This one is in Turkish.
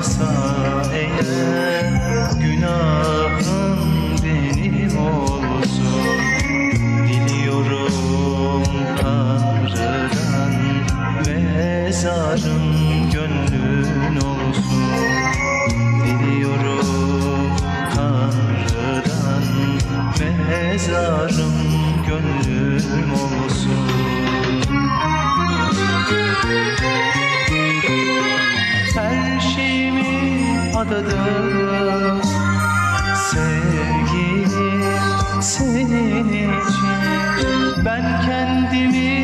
varsa eğer günahım benim olsun. Biliyorum tanrıdan mezarım gönlün olsun. Biliyorum tanrıdan mezarım gönlüm olsun. Adadım Sevgilim senin için Ben kendimi